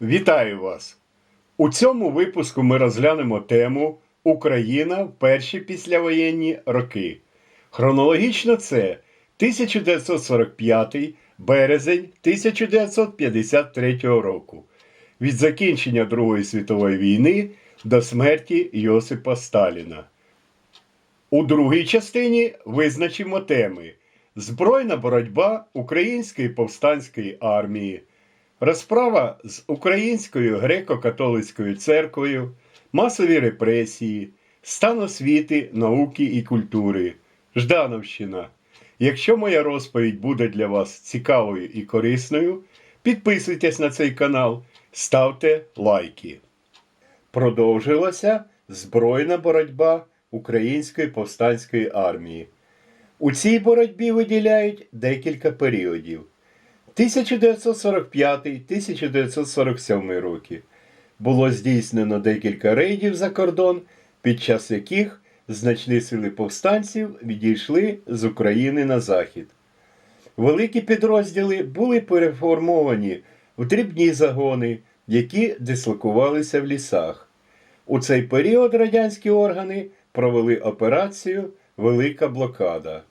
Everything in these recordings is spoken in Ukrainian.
Вітаю вас! У цьому випуску ми розглянемо тему Україна в перші післявоєнні роки. Хронологічно це 1945 березень 1953 року. Від закінчення Другої світової війни до смерті Йосипа Сталіна. У другій частині визначимо теми Збройна боротьба Української повстанської армії, розправа з Українською греко-католицькою церквою, масові репресії, стан освіти, науки і культури, Ждановщина. Якщо моя розповідь буде для вас цікавою і корисною, підписуйтесь на цей канал, ставте лайки. Продовжилася збройна боротьба Української повстанської армії. У цій боротьбі виділяють декілька періодів. 1945-1947 роки було здійснено декілька рейдів за кордон, під час яких значні сили повстанців відійшли з України на захід. Великі підрозділи були переформовані в дрібні загони, які дислокувалися в лісах. У цей період радянські органи провели операцію Велика блокада.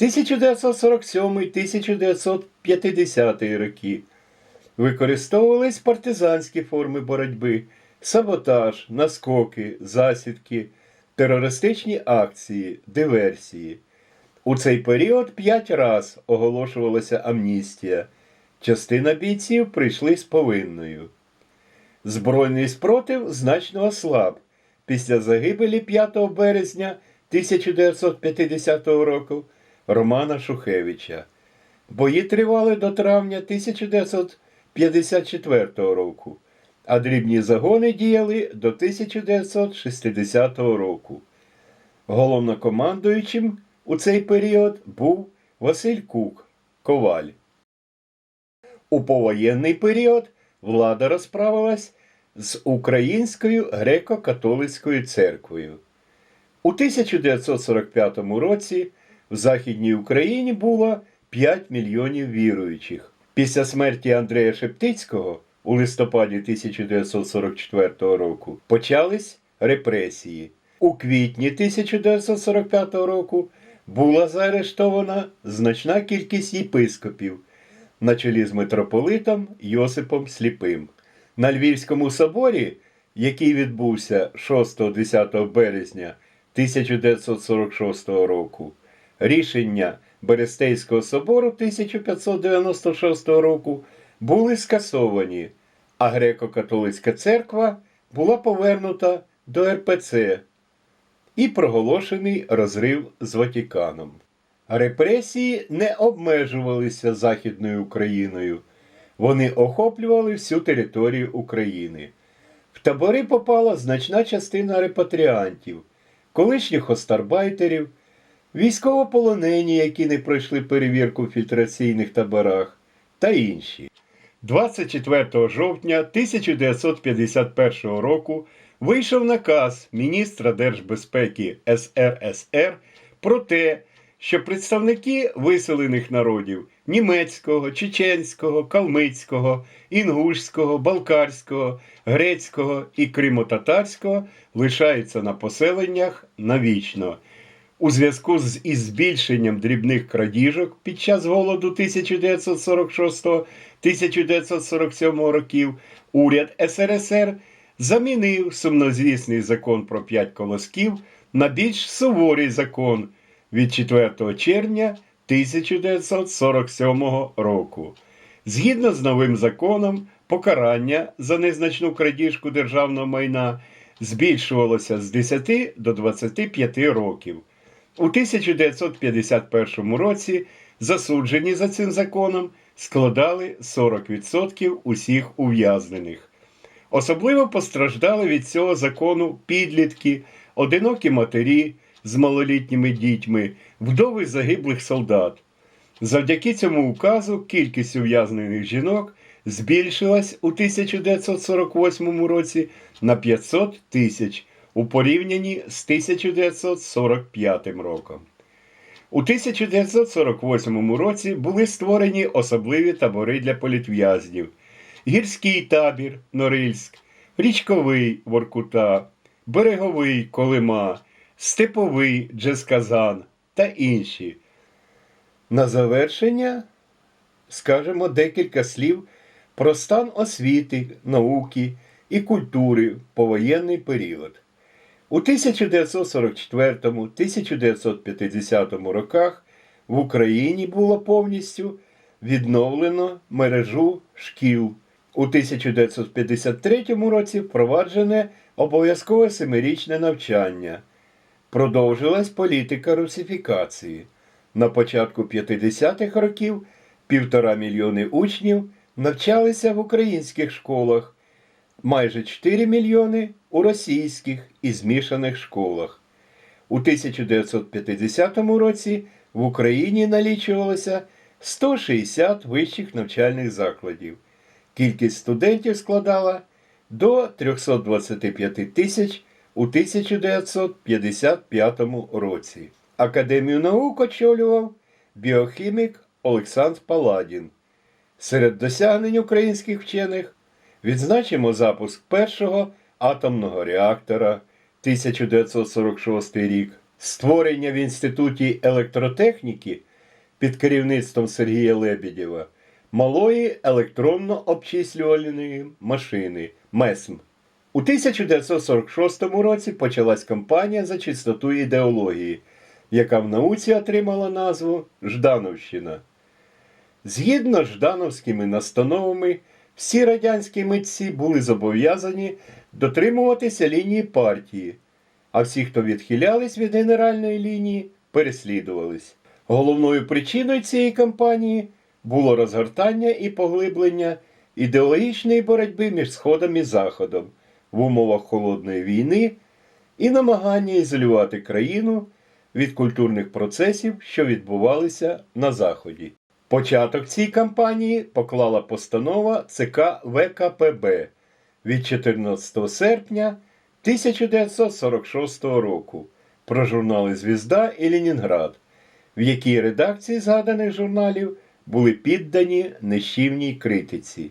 1947-1950 роки використовувались партизанські форми боротьби, саботаж, наскоки, засідки, терористичні акції, диверсії. У цей період п'ять раз оголошувалася амністія. Частина бійців прийшли з повинною. Збройний спротив значно ослаб після загибелі 5 березня 1950 року Романа Шухевича. Бої тривали до травня 1954 року, а дрібні загони діяли до 1960 року. Головнокомандуючим у цей період був Василь Кук, Коваль. У повоєнний період влада розправилась з Українською греко-католицькою церквою. У 1945 році в Західній Україні було 5 мільйонів віруючих. Після смерті Андрея Шептицького у листопаді 1944 року почались репресії. У квітні 1945 року була заарештована значна кількість єпископів на чолі з митрополитом Йосипом Сліпим. На Львівському соборі, який відбувся 6-10 березня 1946 року, рішення Берестейського собору 1596 року були скасовані, а греко-католицька церква була повернута до РПЦ і проголошений розрив з Ватиканом. Репресії не обмежувалися Західною Україною. Вони охоплювали всю територію України. В табори попала значна частина репатріантів, колишніх остарбайтерів, військовополонені, які не пройшли перевірку в фільтраційних таборах, та інші. 24 жовтня 1951 року вийшов наказ міністра держбезпеки СРСР про те, що представники виселених народів німецького, чеченського, калмицького, інгушського, балкарського, грецького і кримотатарського лишаються на поселеннях навічно. У зв'язку з із збільшенням дрібних крадіжок під час голоду 1946-1947 років уряд СРСР замінив сумнозвісний закон про п'ять колосків на більш суворий закон від 4 червня 1947 року. Згідно з новим законом, покарання за незначну крадіжку державного майна збільшувалося з 10 до 25 років. У 1951 році засуджені за цим законом складали 40% усіх ув'язнених. Особливо постраждали від цього закону підлітки, одинокі матері з малолітніми дітьми, вдови загиблих солдат. Завдяки цьому указу кількість ув'язнених жінок збільшилась у 1948 році на 500 тисяч у порівнянні з 1945 роком. У 1948 році були створені особливі табори для політв'язнів, гірський табір Норильськ, річковий Воркута, береговий Колима, степовий Джесказан та інші. На завершення скажемо декілька слів про стан освіти, науки і культури в повоєнний період. У 1944-1950 роках в Україні було повністю відновлено мережу шкіл. У 1953 році впроваджене обов'язкове семирічне навчання. Продовжилась політика русифікації. На початку 50-х років півтора мільйони учнів навчалися в українських школах, майже 4 мільйони у російських і змішаних школах. У 1950 році в Україні налічувалося 160 вищих навчальних закладів. Кількість студентів складала до 325 тисяч у 1955 році. Академію наук очолював біохімік Олександр Паладін. Серед досягнень українських вчених відзначимо запуск першого атомного реактора 1946 рік, створення в Інституті електротехніки під керівництвом Сергія Лебедєва малої електронно-обчислювальної машини МЕСМ. У 1946 році почалась кампанія за чистоту ідеології, яка в науці отримала назву Ждановщина. Згідно з ждановськими настановами, всі радянські митці були зобов'язані дотримуватися лінії партії, а всі, хто відхилялись від генеральної лінії, переслідувались. Головною причиною цієї кампанії було розгортання і поглиблення ідеологічної боротьби між Сходом і Заходом в умовах холодної війни і намагання ізолювати країну від культурних процесів, що відбувалися на Заході. Початок цій кампанії поклала постанова ЦК ВКПБ від 14 серпня 1946 року про журнали Звізда і Ленінград, в якій редакції згаданих журналів були піддані нищівній критиці.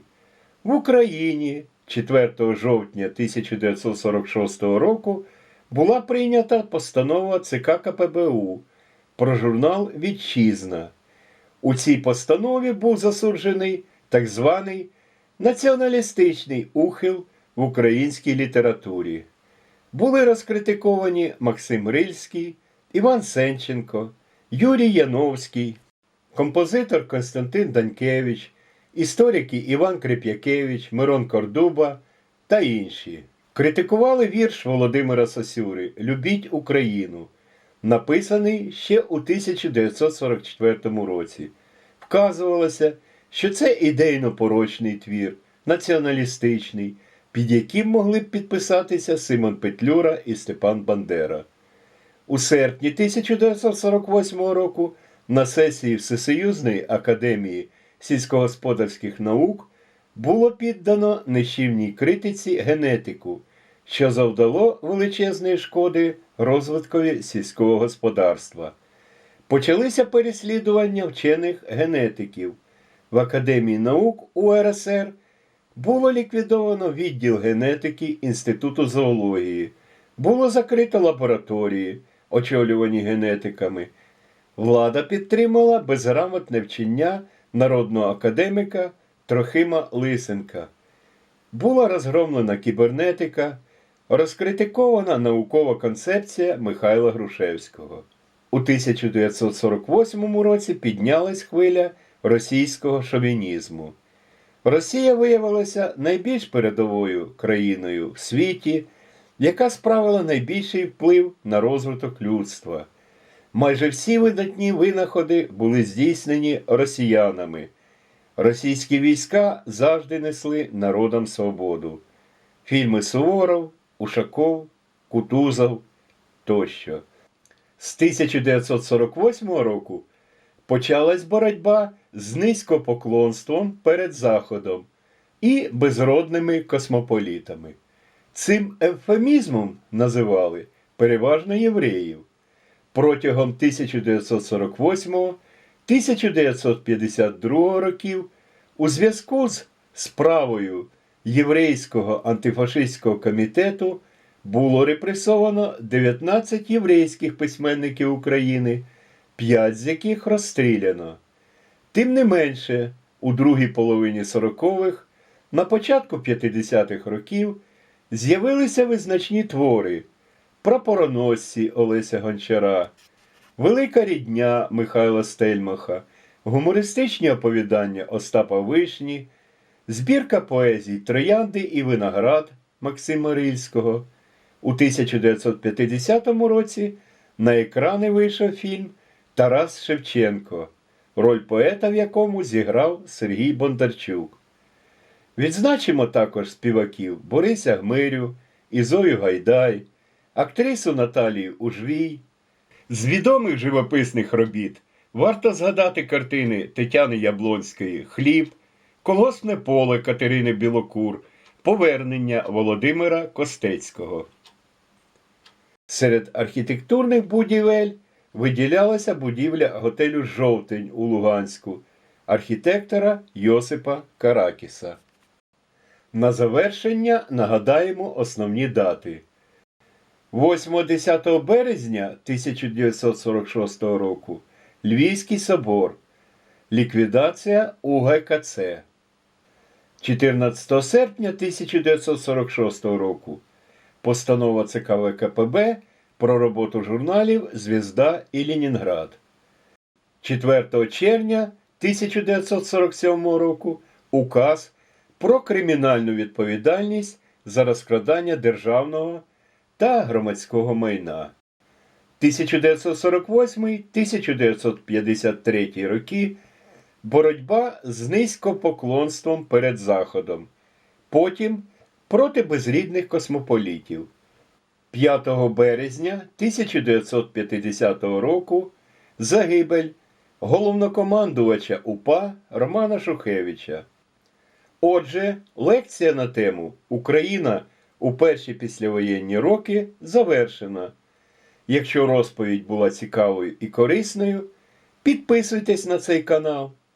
В Україні 4 жовтня 1946 року була прийнята постанова ЦК КПБУ про журнал Вітчизна. У цій постанові був засуджений так званий націоналістичний ухил в українській літературі. Були розкритиковані Максим Рильський, Іван Сенченко, Юрій Яновський, композитор Константин Данькевич, історики Іван Креп'якевич, Мирон Кордуба та інші. Критикували вірш Володимира Сосюри Любіть Україну, написаний ще у 1944 році. Вказувалося, що це ідейно-порочний твір, націоналістичний, під яким могли б підписатися Симон Петлюра і Степан Бандера. У серпні 1948 року на сесії Всесоюзної академії сільськогосподарських наук було піддано нищівній критиці генетику, що завдало величезної шкоди розвиткові сільського господарства. Почалися переслідування вчених генетиків. В Академії наук УРСР було ліквідовано відділ генетики Інституту зоології, було закрито лабораторії, очолювані генетиками. Влада підтримала безграмотне вчення народного академіка Трохима Лисенка. Була розгромлена кібернетика, розкритикована наукова концепція Михайла Грушевського. У 1948 році піднялась хвиля російського шовінізму. Росія виявилася найбільш передовою країною в світі, яка справила найбільший вплив на розвиток людства. Майже всі видатні винаходи були здійснені росіянами. Російські війська завжди несли народам свободу. Фільми Суворов, Ушаков, Кутузов тощо. З 1948 року почалась боротьба з низькопоклонством перед Заходом і безродними космополітами. Цим евфемізмом називали переважно євреїв. Протягом 1948-1952 років у зв'язку з справою Єврейського антифашистського комітету було репресовано 19 єврейських письменників України, 5 з яких розстріляно. Тим не менше, у другій половині 40-х, на початку 50-х років з'явилися визначні твори Прапороносці Олеся Гончара, Велика рідня Михайла Стельмаха, гумористичні оповідання Остапа Вишні, збірка поезій Троянди і Виноград Максима Рильського. У 1950 році на екрани вийшов фільм Тарас Шевченко, роль поета, в якому зіграв Сергій Бондарчук. Відзначимо також співаків Бориса Гмирю, Ізою Гайдай, актрису Наталію Ужвій. З відомих живописних робіт варто згадати картини Тетяни Яблонської Хліб, Колосне поле Катерини Білокур, Повернення Володимира Костецького. Серед архітектурних будівель виділялася будівля готелю Жовтень у Луганську архітектора Йосипа Каракіса. На завершення нагадаємо основні дати. 8-10 березня 1946 року Львівський собор. Ліквідація УГКЦ. 14 серпня 1946 року Постанова ЦК ВКПБ про роботу журналів Звізда і Ленінград. 4 червня 1947 року Указ про кримінальну відповідальність за розкрадання державного та громадського майна. 1948-1953 роки боротьба з низькопоклонством перед Заходом. Потім проти безрідних космополітів. 5 березня 1950 року загибель головнокомандувача УПА Романа Шухевича. Отже, лекція на тему Україна у перші післявоєнні роки завершена. Якщо розповідь була цікавою і корисною, підписуйтесь на цей канал,